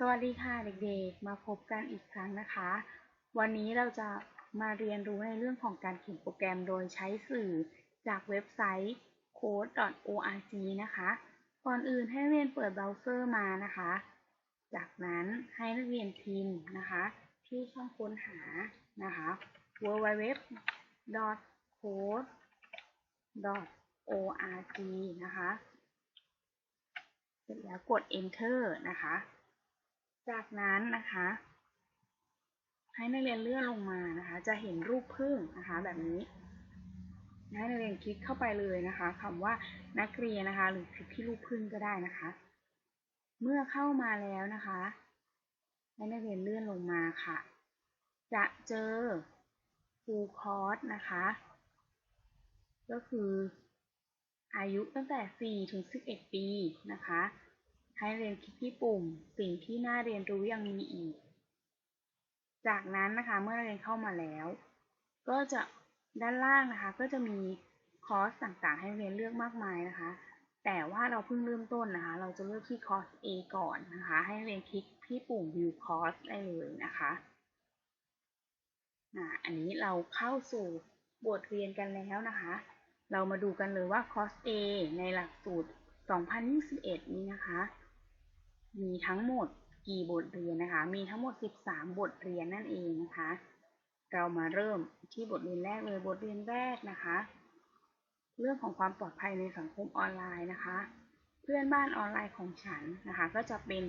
สวัสดีค่ะเด็กๆ มาพบกันอีกครั้งนะคะ วันนี้เราจะมาเรียนรู้ในเรื่องของการเขียนโปรแกรมโดยใช้สื่อจากเว็บไซต์ code.org นะคะ ก่อนอื่นให้เรียนเปิดเบราว์เซอร์มานะคะ จากนั้นให้นักเรียนพิมพ์นะคะ ที่ช่องค้นหานะคะ www.code.org นะคะ เสร็จแล้วกด enter นะคะ จากนั้นนะคะ ให้นักเรียนเลื่อนลงมานะคะ จะเห็นรูปผึ้งนะคะแบบนี้ให้นักเรียนคลิกเข้าไปเลยนะคะคำว่านักเรียนนะคะ หรือคลิกที่รูปผึ้งก็ได้นะคะ เมื่อเข้ามาแล้วนะคะ ให้นักเรียนเลื่อนลงมาค่ะ จะเจอ full course นะคะ ก็คืออายุตั้งแต่ 4 ถึง 11 ปีนะคะ ให้เรียนคลิกที่ปุ่ม สิ่งที่น่าเรียนรู้ยังมีอีก จากนั้นนะคะเมื่อเรียนเข้ามาแล้ว ก็จะด้านล่างนะคะ ก็จะมีคอร์สต่างๆ ให้เรียนเลือกมากมายนะคะ แต่ว่าเราเพิ่งเริ่มต้นนะคะ เราจะเลือกที่คอร์ส A ก่อนนะคะ ให้เรียนคลิกที่ปุ่ม View Course ได้เลยนะคะอันนี้เราเข้าสู่บทเรียนกันแล้วนะคะ เรามาดูกันเลยว่าคอร์ส A ในหลักสูตร 2021 นี้นะคะ มีทั้งหมดกี่บทเรียนนะคะ มีทั้งหมด 13 บทเรียนนั่นเองนะคะ เรามาเริ่มที่บทเรียนแรกเลยบทเรียนแรกนะคะ เรื่องของความปลอดภัยในสังคมออนไลน์นะคะ เพื่อนบ้านออนไลน์ของฉันนะคะ ก็จะเป็น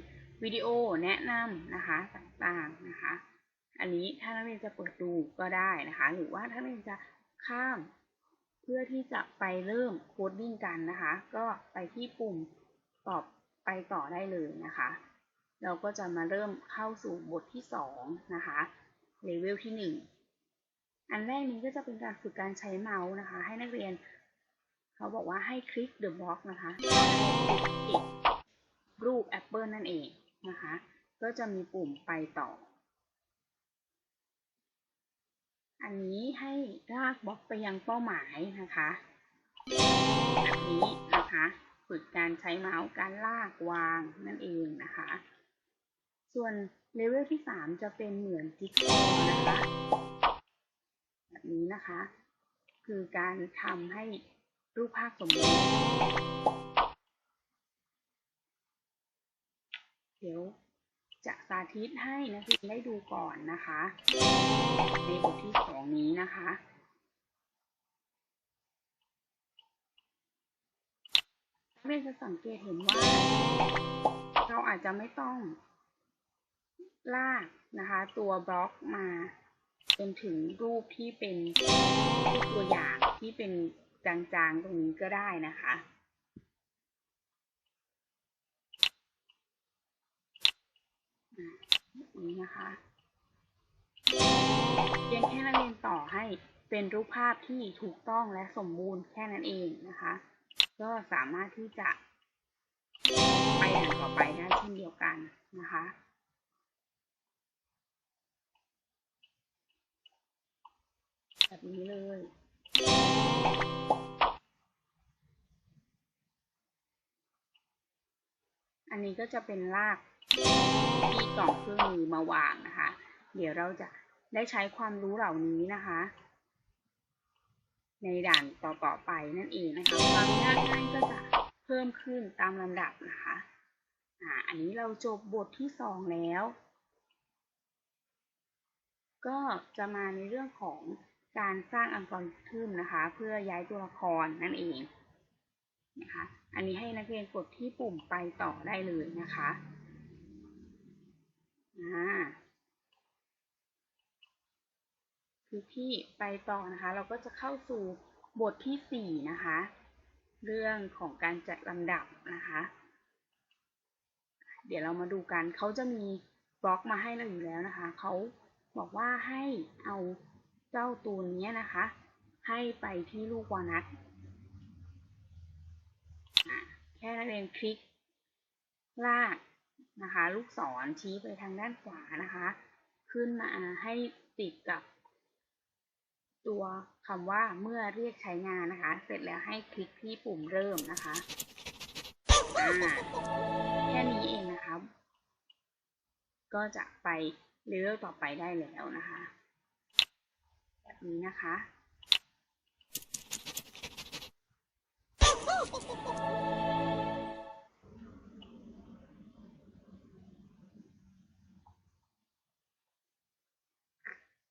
วิดีโอแนะนำนะคะต่างๆนะคะ อันนี้ถ้านักเรียนจะเปิดดูก็ได้นะคะ หรือว่าถ้านักเรียนจะข้าม เพื่อที่จะไปเริ่มโคดดิ้งกันนะคะ ก็ไปที่ปุ่มตอบ ไปต่อได้เลยนะคะ เราก็จะมาเริ่มเข้าสู่บทที่ 2 นะคะเลเวลที่ 1 อันแรกนี้ก็จะเป็นการฝึกการใช้เมาส์นะคะ ให้นักเรียน เขาบอกว่าให้คลิก the block นะคะรูปแอปเปิลนั่นเองนะคะ ก็จะมีปุ่มไปต่อ อันนี้ให้ลากบล็อกไปยังเป้าหมายนะคะแบบนี้นะคะ ฝึกการใช้เมาส์การลากวางนั่นเองนะคะ ส่วนเลเวลที่ 3 จะเป็นเหมือนจิ๊กซอว์นะคะแบบนี้นะคะ คือการทำให้รูปภาพสมบูรณ์เดี๋ยวจะสาธิตให้นักเรียนได้ดูก่อนนะคะ ในบทที่สองนี้นะคะ เรียนจะสังเกตเห็นว่า เราอาจจะไม่ต้อง ลากนะคะ ตัวบล็อกมาจนถึงรูปที่เป็นรูปตัวอย่างที่เป็นจางๆตรงนี้ก็ได้นะคะแบบนี้นะคะเพียงแค่นักเรียนต่อให้เป็นรูปภาพที่ถูกต้องและสมบูรณ์แค่นั้นเองนะคะ ก็สามารถที่จะไปอย่างต่อไปได้เช่นเดียวกันนะคะแบบนี้เลย อันนี้ก็จะเป็นรากที่กล่องเครื่องมือมาวางนะคะ เดี๋ยวเราจะได้ใช้ความรู้เหล่านี้นะคะ ในด่านต่อๆไปนั่นเองนะคะความยากง่ายก็จะเพิ่มขึ้นตามลำดับนะคะอ่าอันนี้เราจบบทที่สองแล้ว ก็จะมาในเรื่องของการสร้างอัลกอริทึมนะคะ เพื่อย้ายตัวละครนั่นเองนะคะ อันนี้ให้นักเรียนกดที่ปุ่มไปต่อได้เลยนะคะอ่า คือที่ไปต่อนะคะ เราก็จะเข้าสู่บทที่สี่นะคะ เรื่องของการจัดลำดับนะคะ เดี๋ยวเรามาดูกันเขาจะมีบล็อกมาให้เราอยู่แล้วนะคะเขาบอกว่าให้เอาเจ้าตัวนี้นะคะ ให้ไปที่ลูกวานัทแค่นักเรียนคลิก ลากนะคะ ลูกศรชี้ไปทางด้านขวานะคะ ขึ้นมาให้ติดกับ ตัวคำว่าเมื่อเรียกใช้งานนะคะ เสร็จแล้วให้คลิกที่ปุ่มเริ่มนะคะแค่นี้เองนะคะ ก็จะไปเลเวลต่อไปได้แล้วนะคะ แบบนี้นะคะ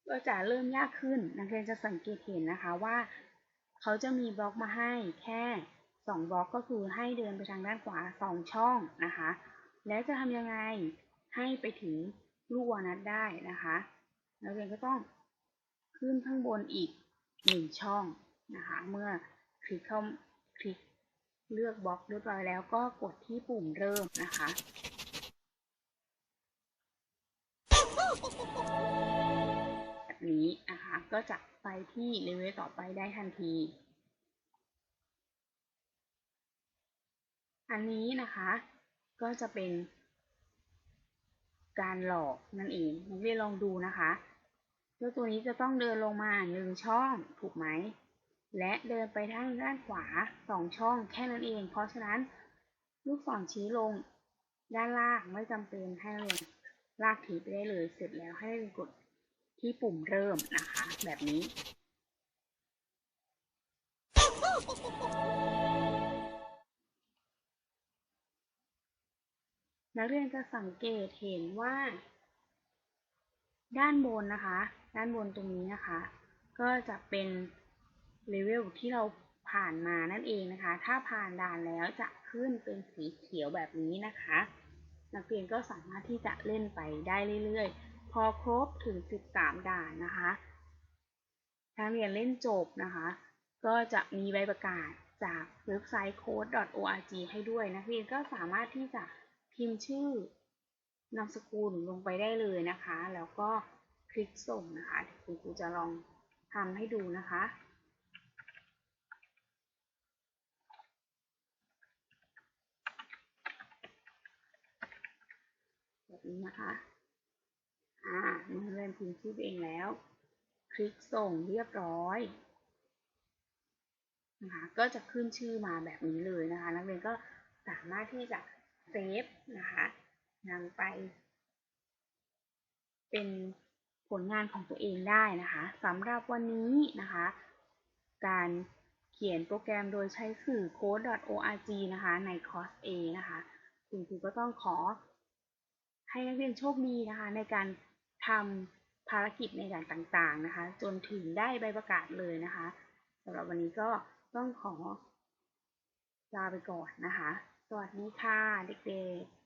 ก็จะเริ่มยากขึ้น นักเรียนจะสังเกตเห็นนะคะว่าเขาจะมีบล็อกมาให้แค่ 2 บล็อกก็คือให้เดินไปทางด้านขวา 2 ช่องนะคะ แล้วจะทำยังไงให้ไปถึงลูกวานัดได้นะคะนักเรียนก็ต้องขึ้นข้างบนอีก 1 ช่องนะคะ เมื่อคลิกเข้าคลิกเลือกบล็อกเรียบร้อยแล้วก็กดที่ปุ่มเริ่มนะคะ นี้นะคะ ก็จะไปที่เลเวลต่อไปได้ทันที อันนี้นะคะก็จะเป็น การหลอกนั่นเองนักเรียนลองดูนะคะเจ้าตัวนี้จะต้องเดินลงมาหนึ่งช่องถูกไหม และเดินไปทางด้านขวาสองช่องแค่นั้นเอง เพราะฉะนั้นลูกศรชี้ลงด้านล่างไม่จำเป็นให้เราลากถีบไปได้เลย เสร็จแล้วให้เรากด ที่ปุ่มเริ่มนะคะ แบบนี้ นักเรียนจะสังเกตเห็นว่า ด้านบนนะคะ ด้านบนตรงนี้นะคะ ก็จะเป็นเลเวลที่เราผ่านมานั่นเองนะคะ ถ้าผ่านด่านแล้วจะขึ้นเป็นสีเขียวแบบนี้นะคะ นักเรียนก็สามารถที่จะเล่นไปได้เรื่อยๆ อครบถึง 13 ด่านนะคะถ้าเรียนเล่นจบนะคะ ก็จะมีใบประกาศจากเว็บไซต์ code.org ให้ด้วยนักเรียนก็สามารถที่จะพิมพ์ชื่อนามสกุลลงไปได้เลยนะคะ แล้วก็คลิกส่งนะคะคุณครูจะลองทำให้ดูนะคะแบบนี้นะคะ อ่าเมื่อเรียนพิมพ์ชื่อเองแล้ว คลิกส่งเรียบร้อยนะคะก็จะขึ้นชื่อมาแบบนี้เลยนะคะ นักเรียนก็สามารถที่จะเซฟนะคะนำไป เป็นผลงานของตัวเองได้นะคะสำหรับวันนี้นะคะ การเขียนโปรแกรมโดยใช้สื่อ code.org นะคะ ในคอร์ส A นะคะ คุณครูก็ต้องขอให้นักเรียนโชคดีนะคะ ในการ ทำภารกิจในด่านต่างๆนะคะ จนถึงได้ใบประกาศเลยนะคะสำหรับวันนี้ก็ต้องขอลาไปก่อนนะคะ สวัสดีค่ะเด็กๆ